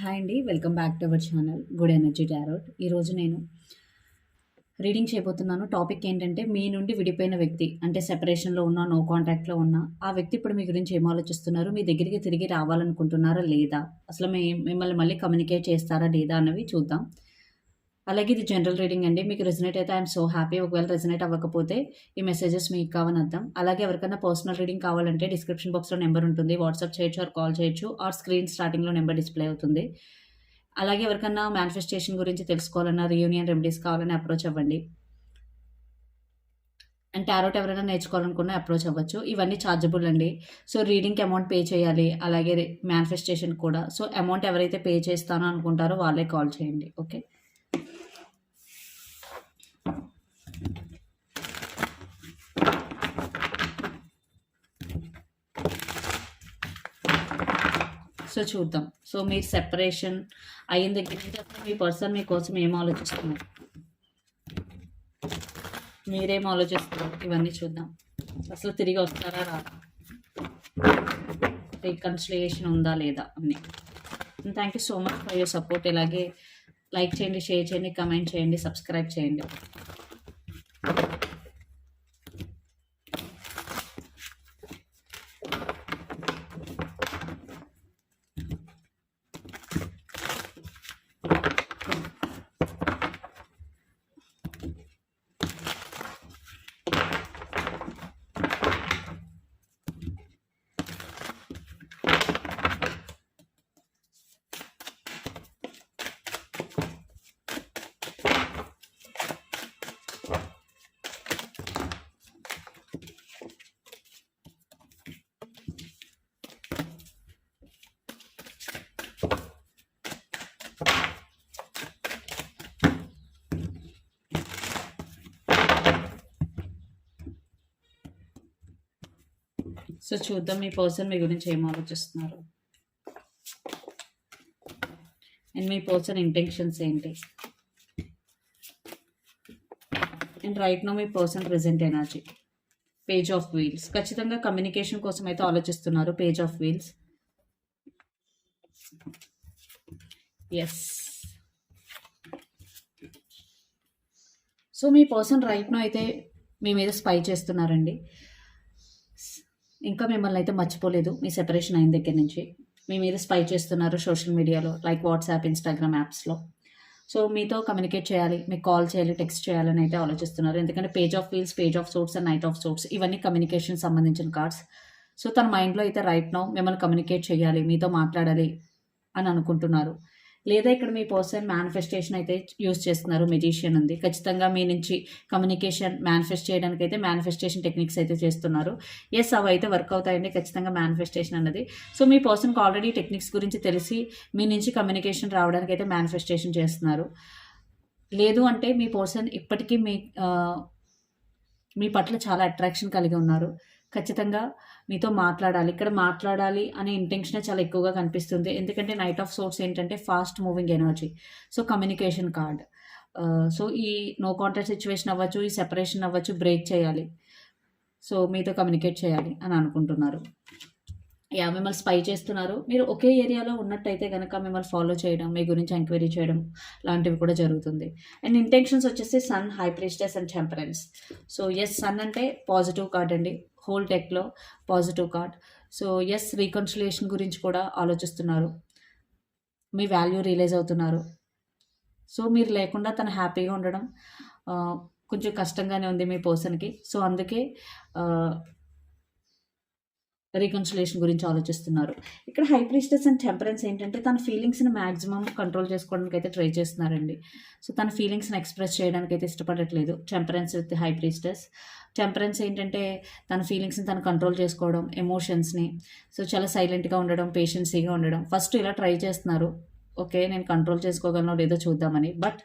Hi అండి welcome back to our channel good energy tarot. ఈరోజు నేను రీడింగ్ చేయబోతున్నాను. టాపిక్ ఏంటంటే మీ నుండి విడిపోయిన వ్యక్తి అంటే సెపరేషన్లో ఉన్న నో కాంటాక్ట్లో ఉన్న ఆ వ్యక్తి ఇప్పుడు మీ గురించి ఏం ఆలోచిస్తున్నారు? మీ దగ్గరికి తిరిగి రావాలనుకుంటున్నారా లేదా? అసలు మీ మిమ్మల్ని మళ్ళీ కమ్యూనికేట్ చేస్తారా లేదా అన్నవి చూద్దాం. అలాగే ఇది జనరల్ రీడింగ్ అండి. మీకు రెజినేట్ అయితే ఐఎమ్ సో హ్యాపీ ఒకవేళ రెజినేట్ అవ్వకపోతే ఈ మెసేజెస్ మీకు కావని అర్థం అలాగే ఎవరికైనా పర్సనల్ రీడింగ్ కావాలంటే డిస్క్రిప్షన్ బాక్స్లో నెంబర్ ఉంటుంది. వాట్సాప్ చేయొచ్చు ఆర్ కాల్ చేయొచ్చు. ఆర్ స్క్రీన్ స్టార్టింగ్లో నెంబర్ డిస్ప్లే అవుతుంది. అలాగే ఎవరికైనా మేనిఫెస్టేషన్ గురించి తెలుసుకోవాలన్నా రియూనియన్ రెమెడీస్ కావాలని అప్రోచ్ అవ్వండి. అండ్ టారోట్ ఎవరైనా నేర్చుకోవాలనుకున్నా అప్రోచ్ అవ్వచ్చు. ఇవన్నీ ఛార్జబుల్ అండి. సో రీడింగ్కి అమౌంట్ పే చేయాలి. అలాగే మేనిఫెస్టేషన్ కూడా. సో అమౌంట్ ఎవరైతే పే చేస్తానో అనుకుంటారో వాళ్ళే కాల్ చేయండి. ఓకే సో చూద్దాం. సో మీరు సెపరేషన్ అయిన దగ్గర నుంచి మీ పర్సన్ మీకోసం ఏం ఆలోచిస్తున్నారు? మీరేం ఆలోచిస్తున్నారు? ఇవన్నీ చూద్దాం. అసలు తిరిగి వస్తారా రాదా రీకన్సిలియేషన్ ఉందా లేదా అన్ని. Thank you so much for your support ఇలాగే లైక్ చేయండి షేర్ చేయండి కమెంట్ చేయండి సబ్స్క్రైబ్ చేయండి. సో చూద్దాం మీ పర్సన్ మీ గురించి ఏం ఆలోచిస్తున్నారు. అండ్ మీ పర్సన్ ఇంటెన్షన్స్ ఏంటి? And right now me person present energy page of wheels ఖచ్చితంగా కమ్యూనికేషన్ కోసం అయితే ఆలోచిస్తున్నారు page of wheels yes so మీ పర్సన్ రైట్ నో అయితే మీ మీద స్పై చేస్తున్నారండి. ఇంకా మిమ్మల్ని అయితే మర్చిపోలేదు మీ సెపరేషన్ అయిన దగ్గర నుంచి. మీ మీద స్పై చేస్తున్నారు సోషల్ మీడియాలో లైక్ వాట్సాప్ ఇన్స్టాగ్రామ్ యాప్స్లో సో మీతో కమ్యూనికేట్ చేయాలి మీకు కాల్ చేయాలి టెక్స్ట్ చేయాలని అయితే ఆలోచిస్తున్నారు. ఎందుకంటే page of wheels page of swords and knight of swords ఇవన్నీ కమ్యూనికేషన్ సంబంధించిన కార్డ్స్ సో తన మైండ్లో అయితే రైట్ నౌ మిమ్మల్ని కమ్యూనికేట్ చేయాలి మీతో మాట్లాడాలి అని అనుకుంటున్నారు. లేదా ఇక్కడ మీ పర్సన్ మేనిఫెస్టేషన్ అయితే యూస్ చేస్తున్నారు మెజిషియన్ ఉంది. ఖచ్చితంగా మీ నుంచి కమ్యూనికేషన్ మేనిఫెస్ట్ చేయడానికి అయితే మేనిఫెస్టేషన్ టెక్నిక్స్ అయితే చేస్తున్నారు. ఎస్ అవి అయితే వర్క్ అవుతాయండి. ఖచ్చితంగా మేనిఫెస్టేషన్ అన్నది. సో మీ పర్సన్కి ఆల్రెడీ టెక్నిక్స్ గురించి తెలిసి మీ నుంచి కమ్యూనికేషన్ రావడానికి అయితే మేనిఫెస్టేషన్ చేస్తున్నారు. లేదు అంటే మీ పర్సన్ ఇప్పటికీ మీ మీ పట్ల చాలా అట్రాక్షన్ కలిగి ఉన్నారు. ఖచ్చితంగా మీతో మాట్లాడాలి. ఇక్కడ మాట్లాడాలి అనే ఇంటెన్షనే చాలా ఎక్కువగా కనిపిస్తుంది. ఎందుకంటే నైట్ ఆఫ్ సోర్స్ ఏంటంటే fast moving energy so communication card so ఈ నో కాంటాక్ట్ సిచ్యువేషన్ అవ్వచ్చు ఈ సెపరేషన్ అవ్వచ్చు బ్రేక్ చేయాలి. సో మీతో కమ్యూనికేట్ చేయాలి అని అనుకుంటున్నారు. యా మిమ్మల్ని స్పై చేస్తున్నారు. మీరు ఒకే ఏరియాలో ఉన్నట్టయితే కనుక మిమ్మల్ని ఫాలో చేయడం మీ గురించి ఎంక్వైరీ చేయడం లాంటివి కూడా జరుగుతుంది. అండ్ ఇంటెన్షన్స్ వచ్చేసి sun high priestess and temperance so yes sun అంటే పాజిటివ్ కార్డ్ అండి. Whole టెక్లో positive card so yes reconciliation గురించి కూడా ఆలోచిస్తున్నారు. మీ వాల్యూ రియలైజ్ అవుతున్నారు. సో మీరు లేకుండా తను హ్యాపీగా ఉండడం కొంచెం కష్టంగానే ఉంది మీ పర్సన్కి సో అందుకే రీకన్సిలేషన్ గురించి ఆలోచిస్తున్నారు. ఇక్కడ హైప్రిస్టెస్ అండ్ టెంపరెన్స్ ఏంటంటే తన ఫీలింగ్స్ని మ్యాక్సిమం కంట్రోల్ చేసుకోవడానికి అయితే ట్రై చేస్తున్నారండి. సో తన ఫీలింగ్స్ని ఎక్స్ప్రెస్ చేయడానికి అయితే ఇష్టపడట్లేదు. టెంపరెన్స్ విత్ హై టెంపరెన్స్ ఏంటంటే తన ఫీలింగ్స్ని తను కంట్రోల్ చేసుకోవడం ఎమోషన్స్ని. సో చాలా సైలెంట్గా ఉండడం పేషెన్సీగా ఉండడం. ఫస్ట్ ఇలా ట్రై చేస్తున్నారు. ఓకే నేను కంట్రోల్ చేసుకోగలను లేదో చూద్దామని. బట్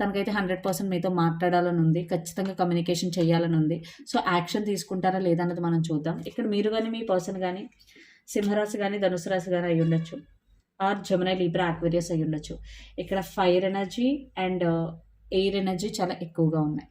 తనకైతే హండ్రెడ్ పర్సెంట్ మీతో మాట్లాడాలని ఉంది. ఖచ్చితంగా కమ్యూనికేషన్ చేయాలని ఉంది. సో యాక్షన్ తీసుకుంటారా లేదన్నది మనం చూద్దాం. ఇక్కడ మీరు కానీ మీ పర్సన్ కానీ సింహరాశి కానీ ధనుసు రాశి కానీ అయి ఉండొచ్చు. ఆర్ జమునై లీబ్రా ఆక్వేరియస్ అయి ఉండొచ్చు. ఇక్కడ fire energy and air energy చాలా ఎక్కువగా ఉన్నాయి.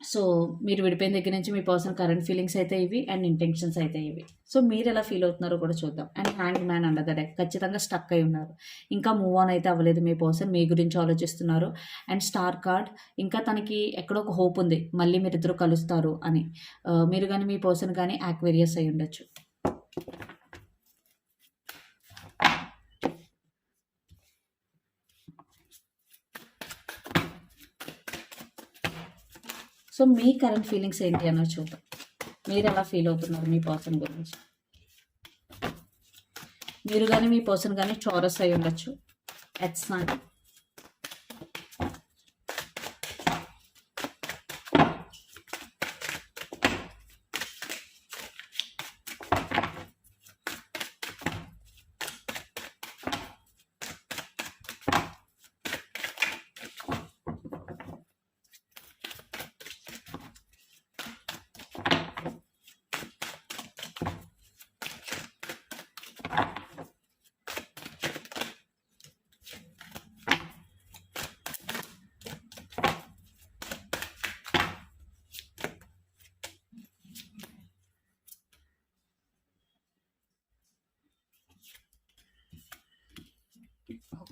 సో మీరు విడిపోయిన దగ్గర నుంచి మీ పర్సనల్ కరెంట్ ఫీలింగ్స్ అయితే ఇవి అండ్ ఇంటెన్షన్స్ అయితే ఇవి. సో మీరు ఎలా ఫీల్ అవుతున్నారో కూడా చూద్దాం. And hanged man under the deck ఖచ్చితంగా స్టక్ అయి ఉన్నారు. ఇంకా మూవ్ ఆన్ అయితే అవ్వలేదు మీ పర్సన్ మీ గురించి ఆలోచిస్తున్నారు. అండ్ స్టార్ కార్డ్ ఇంకా తనకి ఎక్కడో ఒక హోప్ ఉంది మళ్ళీ మీరిద్దరు కలుస్తారు అని. మీరు కానీ మీ పర్సన్ కానీ యాక్వేరియస్ అయి ఉండొచ్చు. సో మీ కరెంట్ ఫీలింగ్స్ ఏంటి అన్న చూద్దాం. మీరు ఎలా ఫీల్ అవుతున్నారు మీ పర్సన్ గురించి? మీరు కానీ మీ పర్సన్ కానీ చోరస్ అయి ఉండొచ్చు ఎట్స్ నాట్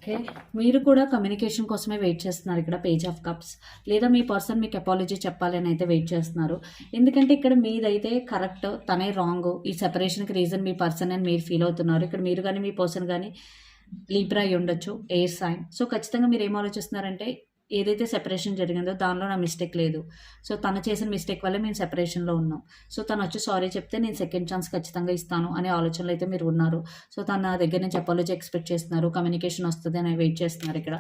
ఓకే. మీరు కూడా కమ్యూనికేషన్ కోసమే వెయిట్ చేస్తున్నారు ఇక్కడ పేజ్ ఆఫ్ కప్స్ లేదా మీ పర్సన్ మీకు అపాలజీ చెప్పాలని అయితే వెయిట్ చేస్తున్నారు. ఎందుకంటే ఇక్కడ మీదైతే కరెక్ట్ తనే రాంగ్ ఈ సెపరేషన్కి రీజన్ మీ పర్సన్ అని మీరు ఫీల్ అవుతున్నారు. ఇక్కడ మీరు కానీ మీ పర్సన్ కానీ లీబ్రా అయి ఉండొచ్చు ఎయిర్ సైన్ సో ఖచ్చితంగా మీరు ఏం ఆలోచిస్తున్నారంటే ఏదైతే సెపరేషన్ జరిగిందో దానిలో నా మిస్టేక్ లేదు. సో తను చేసిన మిస్టేక్ వల్ల మేము సెపరేషన్లో ఉన్నాం. సో తను వచ్చి సారీ చెప్తే నేను సెకండ్ ఛాన్స్ ఖచ్చితంగా ఇస్తాను అనే ఆలోచనలు అయితే మీరు ఉన్నారు. సో తన నా దగ్గర నుంచి అపాలజీ ఎక్స్పెక్ట్ చేస్తున్నారు. కమ్యూనికేషన్ వస్తుంది అని వెయిట్ చేస్తున్నారు ఇక్కడ.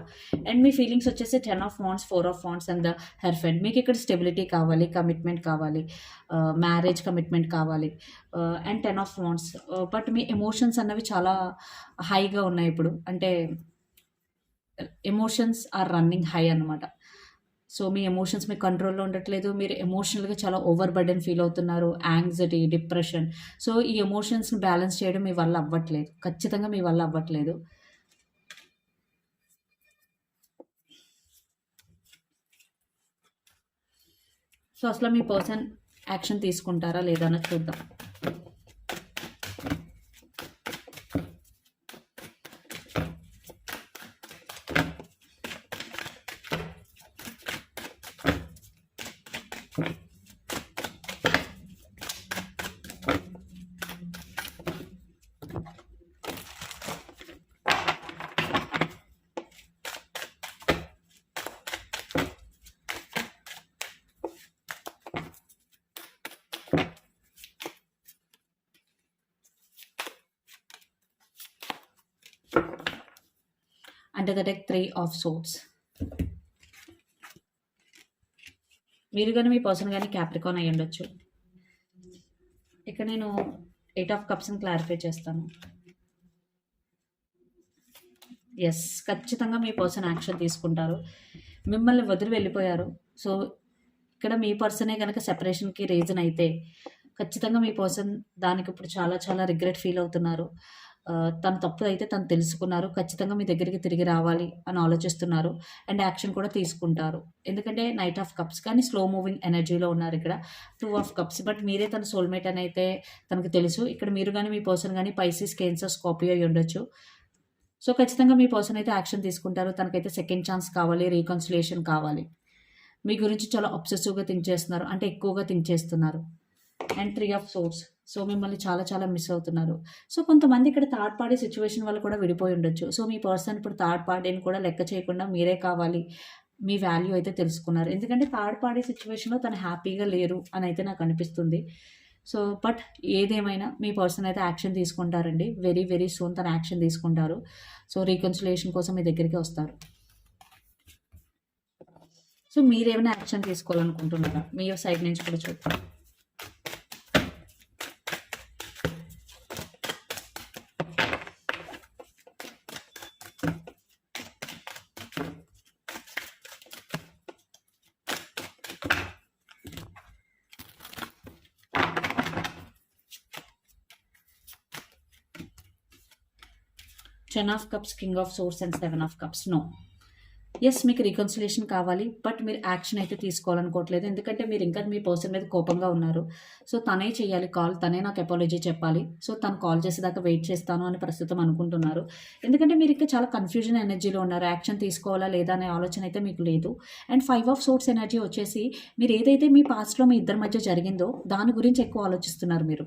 అండ్ మీ ఫీలింగ్స్ వచ్చేసి ten of wands four of wands and the hierophant మీకు ఇక్కడ స్టెబిలిటీ కావాలి కమిట్మెంట్ కావాలి uh, మ్యారేజ్ కమిట్మెంట్ కావాలి and ten of wands but me emotions అన్నవి చాలా హైగా ఉన్నాయి ఇప్పుడు. అంటే ఎమోషన్స్ ఆర్ రన్నింగ్ హై అన్నమాట. సో మీ ఎమోషన్స్ మీ కంట్రోల్లో ఉండట్లేదు. మీరు ఎమోషనల్గా చాలా ఓవర్ బర్డెన్ ఫీల్ అవుతున్నారు. యాంగ్జైటీ డిప్రెషన్ సో ఈ ఎమోషన్స్ని బ్యాలెన్స్ చేయడం మీ వల్ల అవ్వట్లేదు. ఖచ్చితంగా మీ వల్ల అవ్వట్లేదు. సో అసలు మీ పర్సన్ యాక్షన్ తీసుకుంటారా? లేదా అని చూద్దాం. అంటే the deck three of swords మీరు కానీ మీ పర్సన్ కానీ క్యాప్రికాన్ అయ్యి ఉండొచ్చు. ఇక్కడ నేను ఎయిట్ ఆఫ్ కప్స్ని క్లారిఫై చేస్తాను. ఎస్ ఖచ్చితంగా మీ పర్సన్ యాక్షన్ తీసుకుంటారు. మిమ్మల్ని వదిలి వెళ్ళిపోయారు. సో ఇక్కడ మీ పర్సనే కనుక సెపరేషన్కి రీజన్ అయితే ఖచ్చితంగా మీ పర్సన్ దానికి ఇప్పుడు చాలా చాలా రిగ్రెట్ ఫీల్ అవుతున్నారు. తను తప్పు అయితే తను తెలుసుకున్నారు ఖచ్చితంగా మీ దగ్గరికి తిరిగి రావాలి అని ఆలోచిస్తున్నారు అండ్ యాక్షన్ కూడా తీసుకుంటారు. ఎందుకంటే నైట్ ఆఫ్ కప్స్ కానీ స్లో మూవింగ్ ఎనర్జీలో ఉన్నారు ఇక్కడ. టూ ఆఫ్ కప్స్ బట్ మీరే తన సోల్మేట్ అని అయితే తనకు తెలుసు. ఇక్కడ మీరు కానీ మీ పర్సన్ కానీ పైసీస్ కేన్సర్ స్కాపియో అయి ఉండొచ్చు. సో ఖచ్చితంగా మీ పర్సన్ అయితే యాక్షన్ తీసుకుంటారు. తనకైతే సెకండ్ ఛాన్స్ కావాలి రీకన్సిలేషన్ కావాలి. మీ గురించి చాలా అబ్సెసివ్గా థింక్ చేస్తున్నారు. అంటే ఎక్కువగా థింక్ చేస్తున్నారు. And three of swords so మిమ్మల్ని చాలా చాలా మిస్ అవుతున్నారు. సో కొంతమంది ఇక్కడ థర్డ్ పార్టీ సిచ్యువేషన్ వల్ల కూడా విడిపోయి ఉండొచ్చు. సో మీ పర్సన్ ఇప్పుడు థర్డ్ పార్టీని కూడా లెక్క చేయకుండా మీరే కావాలి. మీ వాల్యూ అయితే తెలుసుకున్నారు. ఎందుకంటే థర్డ్ పార్టీ సిచ్యువేషన్లో తను హ్యాపీగా లేరు అని అయితే నాకు అనిపిస్తుంది. సో బట్ ఏదేమైనా మీ పర్సన్ అయితే యాక్షన్ తీసుకుంటారండి. వెరీ వెరీ సూన్ తన యాక్షన్ తీసుకుంటారు. సో రీకన్సిలేషన్ కోసం మీ దగ్గరికి వస్తారు. సో మీరేమైనా యాక్షన్ తీసుకోవాలనుకుంటున్నారా? మీ సైడ్ నుంచి కూడా చూద్దాం. Ten of cups king of swords and seven of cups no yes మీకు రికన్సిలేషన్ కావాలి బట్ మీరు యాక్షన్ అయితే తీసుకోవాలనుకోవట్లేదు. ఎందుకంటే మీరు ఇంకా మీ పర్సన్ మీద కోపంగా ఉన్నారు. సో తనే చేయాలి కాల్ తనే నాకు అపాలజీ చెప్పాలి. సో తను కాల్ చేసేదాకా వెయిట్ చేస్తాను అని ప్రస్తుతం అనుకుంటున్నారు. ఎందుకంటే మీరు ఇంకా చాలా కన్ఫ్యూజన్ ఎనర్జీలో ఉన్నారు. యాక్షన్ తీసుకోవాలా లేదా అనే ఆలోచన అయితే మీకు లేదు. And five of swords energy వచ్చేసి మీరు ఏదైతే మీ పాస్ట్లో మీ ఇద్దరి మధ్య జరిగిందో దాని గురించి ఎక్కువ ఆలోచిస్తున్నారు మీరు.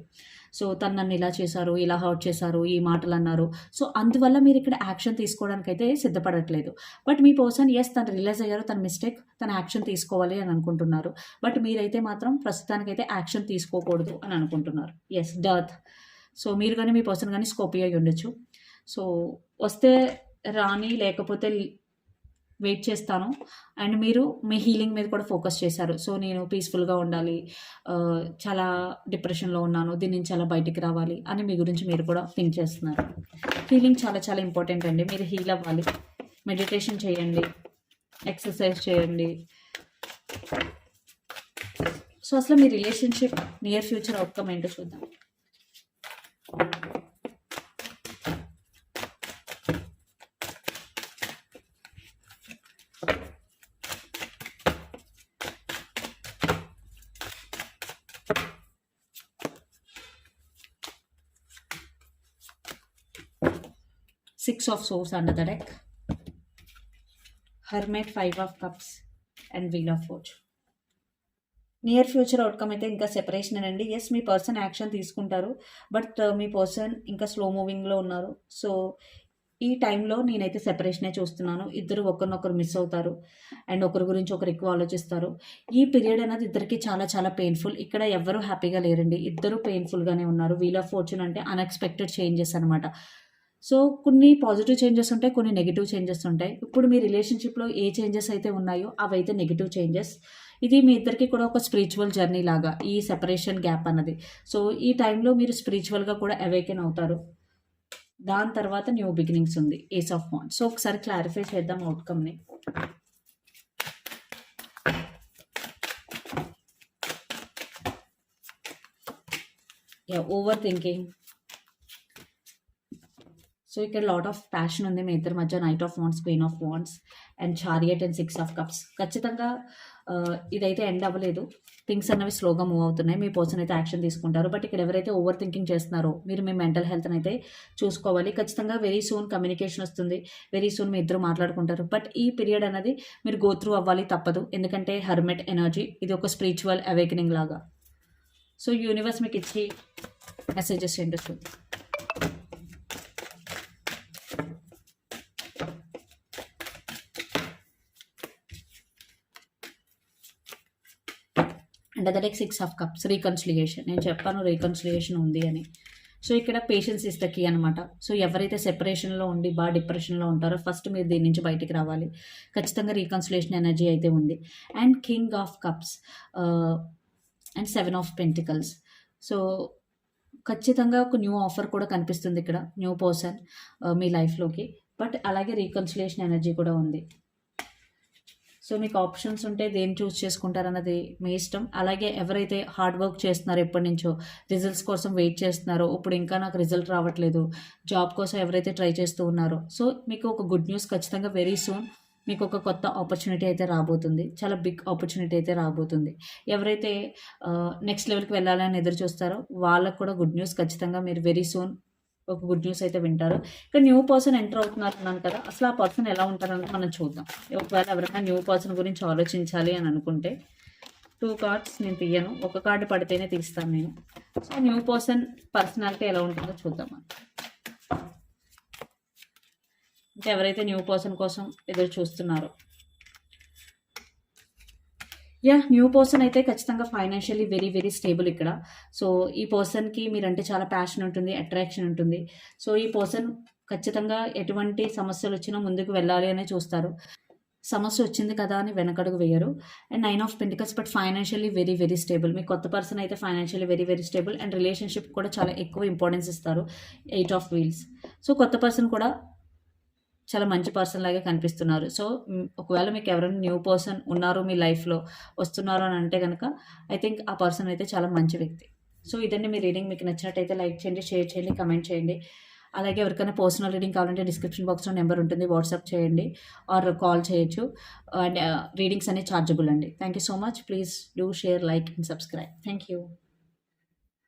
సో తను నన్ను ఇలా చేశారు ఇలా హర్ట్ చేశారు ఈ మాటలు అన్నారు. సో అందువల్ల మీరు ఇక్కడ యాక్షన్ తీసుకోవడానికి అయితే సిద్ధపడట్లేదు. బట్ మీ పర్సన్ ఎస్ తను రిలైజ్ అయ్యారు తన మిస్టేక్ తన యాక్షన్ తీసుకోవాలి అని అనుకుంటున్నారు. బట్ మీరైతే మాత్రం ప్రస్తుతానికైతే యాక్షన్ తీసుకోకూడదు అని అనుకుంటున్నారు. ఎస్ డర్త్ సో మీరు కానీ మీ పర్సన్ కానీ స్కోపీ అయి ఉండొచ్చు. సో వస్తే రాని లేకపోతే వెయిట్ చేస్తాను. అండ్ మీరు మీ హీలింగ్ మీద కూడా ఫోకస్ చేశారు. సో నేను పీస్ఫుల్గా ఉండాలి. చాలా డిప్రెషన్లో ఉన్నాను. దీని నుంచి చాలా బయటికి రావాలి అని మీ గురించి మీరు కూడా థింక్ చేస్తున్నారు. హీలింగ్ చాలా చాలా ఇంపార్టెంట్ అండి. మీరు హీల్ అవ్వాలి. మెడిటేషన్ చేయండి. ఎక్సర్సైజ్ చేయండి. సో అసలు మీ రిలేషన్షిప్ నియర్ ఫ్యూచర్ అవుట్కమ్ ఏంటో చూద్దాం. Six of swords under the deck. Hermit five of cups and wheel of fortune. Near future outcome అయితే ఇంకా సెపరేషన్ అండి. ఎస్ మీ పర్సన్ యాక్షన్ తీసుకుంటారు. బట్ uh, మీ పర్సన్ ఇంకా స్లో మూవింగ్లో ఉన్నారు. సో ఈ టైంలో నేనైతే సెపరేషనే చూస్తున్నాను. ఇద్దరు ఒకరినొకరు మిస్ అవుతారు. అండ్ ఒకరి గురించి ఒకరు ఎక్కువ ఆలోచిస్తారు. ఈ పీరియడ్ అనేది ఇద్దరికి చాలా చాలా పెయిన్ఫుల్ ఇక్కడ ఎవ్వరూ హ్యాపీగా లేరండి. ఇద్దరు పెయిన్ఫుల్గానే ఉన్నారు. వీల్ ఆఫ్ ఫార్చ్యూన్ అంటే అన్ఎక్స్పెక్టెడ్ చేంజెస్ అనమాట సో కొన్ని పాజిటివ్ చేంజెస్ ఉంటాయి కొన్ని నెగిటివ్ చేంజెస్ ఉంటాయి. ఇప్పుడు మీ రిలేషన్షిప్లో ఏ చేంజెస్ అయితే ఉన్నాయో అవైతే నెగిటివ్ చేంజెస్. ఇది మీ ఇద్దరికి కూడా ఒక స్పిరిచువల్ జర్నీ లాగా ఈ సెపరేషన్ గ్యాప్ అన్నది. సో ఈ టైంలో మీరు స్పిరిచువల్గా కూడా అవేకెన్ అవుతారు. దాని తర్వాత న్యూ బిగినింగ్స్ ఉంది ఏస్ ఆఫ్ వాన్ సో ఒకసారి క్లారిఫై చేద్దాం అవుట్కమ్ని ఓవర్ థింకింగ్. సో ఇక్కడ లాట్ ఆఫ్ ప్యాషన్ ఉంది మీ ఇద్దరి మధ్య knight of wands queen of wands and chariot and six of cups ఖచ్చితంగా ఇదైతే ఎండ్ అవ్వలేదు థింగ్స్ అన్నవి స్లోగా మూవ్ అవుతున్నాయి మీ పర్సన్ అయితే యాక్షన్ తీసుకుంటారు బట్ ఇక్కడ ఎవరైతే ఓవర్ థింకింగ్ చేస్తున్నారో మీరు మీ మెంటల్ హెల్త్ని అయితే చూసుకోవాలి ఖచ్చితంగా వెరీ సూన్ కమ్యూనికేషన్ వస్తుంది వెరీ సూన్ మీ ఇద్దరు మాట్లాడుకుంటారు బట్ ఈ పీరియడ్ అనేది మీరు గోత్రూ అవ్వాలి తప్పదు ఎందుకంటే హర్మెట్ ఎనర్జీ ఇది ఒక స్పిరిచువల్ అవేకనింగ్ లాగా సో యూనివర్స్ మీకు ఇచ్చి మెసేజెస్ ఏంటో చూద్దాం and other six of cups reconciliation నేను చెప్పాను రీకన్సిలియేషన్ ఉంది అని. సో ఇక్కడ పేషెన్స్ ఇస్ ద కీ అనమాట సో ఎవరైతే సెపరేషన్లో ఉండి బాగా డిప్రెషన్లో ఉంటారో ఫస్ట్ మీరు దీని నుంచి బయటికి రావాలి. ఖచ్చితంగా రీకన్సిలేషన్ ఎనర్జీ అయితే ఉంది. And king of cups and seven of pentacles so ఖచ్చితంగా ఒక న్యూ ఆఫర్ కూడా కనిపిస్తుంది ఇక్కడ. న్యూ పర్సన్ uh, మీ లైఫ్లోకి బట్ అలాగే రీకన్సిలేషన్ ఎనర్జీ కూడా ఉంది. సో మీకు ఆప్షన్స్ ఉంటే దేన్ని చూస్ చేసుకుంటారన్నది మీ ఇష్టం. అలాగే ఎవరైతే హార్డ్ వర్క్ చేస్తున్నారో ఎప్పటి నుంచో రిజల్ట్స్ కోసం వెయిట్ చేస్తున్నారో ఇప్పుడు ఇంకా నాకు రిజల్ట్ రావట్లేదు జాబ్ కోసం ఎవరైతే ట్రై చేస్తూ ఉన్నారో. సో మీకు ఒక గుడ్ న్యూస్ ఖచ్చితంగా వెరీ సూన్ మీకు ఒక కొత్త ఆపర్చునిటీ అయితే రాబోతుంది. చాలా బిగ్ ఆపర్చునిటీ అయితే రాబోతుంది. ఎవరైతే uh, నెక్స్ట్ లెవెల్కి వెళ్ళాలని ఎదురు చూస్తారో వాళ్ళకు కూడా గుడ్ న్యూస్ ఖచ్చితంగా మీరు వెరీ సూన్ ఒక గుడ్ న్యూస్ అయితే వింటారు. ఇక్కడ న్యూ పర్సన్ ఎంటర్ అవుతున్నారు అన్నాను కదా అసలు ఆ పర్సన్ ఎలా ఉంటారని మనం చూద్దాం. ఒకవేళ ఎవరైనా న్యూ పర్సన్ గురించి ఆలోచించాలి అని అనుకుంటే టూ కార్డ్స్ నేను తీయను. ఒక కార్డు పడితేనే తీస్తాను నేను. సో న్యూ పర్సన్ పర్సనాలిటీ ఎలా ఉంటుందో చూద్దాం అంటే ఎవరైతే న్యూ పర్సన్ కోసం ఎదురు చూస్తున్నారో యా న్యూ పర్సన్ అయితే ఖచ్చితంగా ఫైనాన్షియల్లీ వెరీ వెరీ స్టేబుల్ ఇక్కడ. సో ఈ పర్సన్కి మీరంటే చాలా ప్యాషన్ ఉంటుంది అట్రాక్షన్ ఉంటుంది. సో ఈ పర్సన్ ఖచ్చితంగా ఎటువంటి సమస్యలు వచ్చినా ముందుకు వెళ్ళాలి అనే చూస్తారు. సమస్య వచ్చింది కదా అని వెనకడుగు వేయరు. And nine of pentacles but financially very very stable మీ కొత్త పర్సన్ అయితే financially very very stable and relationship కూడా చాలా ఎక్కువ ఇంపార్టెన్స్ ఇస్తారు. ఎయిట్ ఆఫ్ వీల్స్ సో కొత్త పర్సన్ కూడా చాలా మంచి పర్సన్ లాగే కనిపిస్తున్నారు. సో ఒకవేళ మీకు ఎవరైనా న్యూ పర్సన్ ఉన్నారు మీ లైఫ్లో వస్తున్నారు అని అంటే కనుక ఐ థింక్ ఆ పర్సన్ అయితే చాలా మంచి వ్యక్తి. సో ఇదండి మీ రీడింగ్. మీకు నచ్చినట్టయితే లైక్ చేయండి షేర్ చేయండి కమెంట్ చేయండి. అలాగే ఎవరికైనా పర్సనల్ రీడింగ్ కావాలంటే డిస్క్రిప్షన్ బాక్స్లో నెంబర్ ఉంటుంది. వాట్సాప్ చేయండి ఆర్ కాల్ చేయొచ్చు. అండ్ రీడింగ్స్ అనేవి ఛార్జబుల్ అండి. Thank you so much. Please do share like and subscribe. Thank you.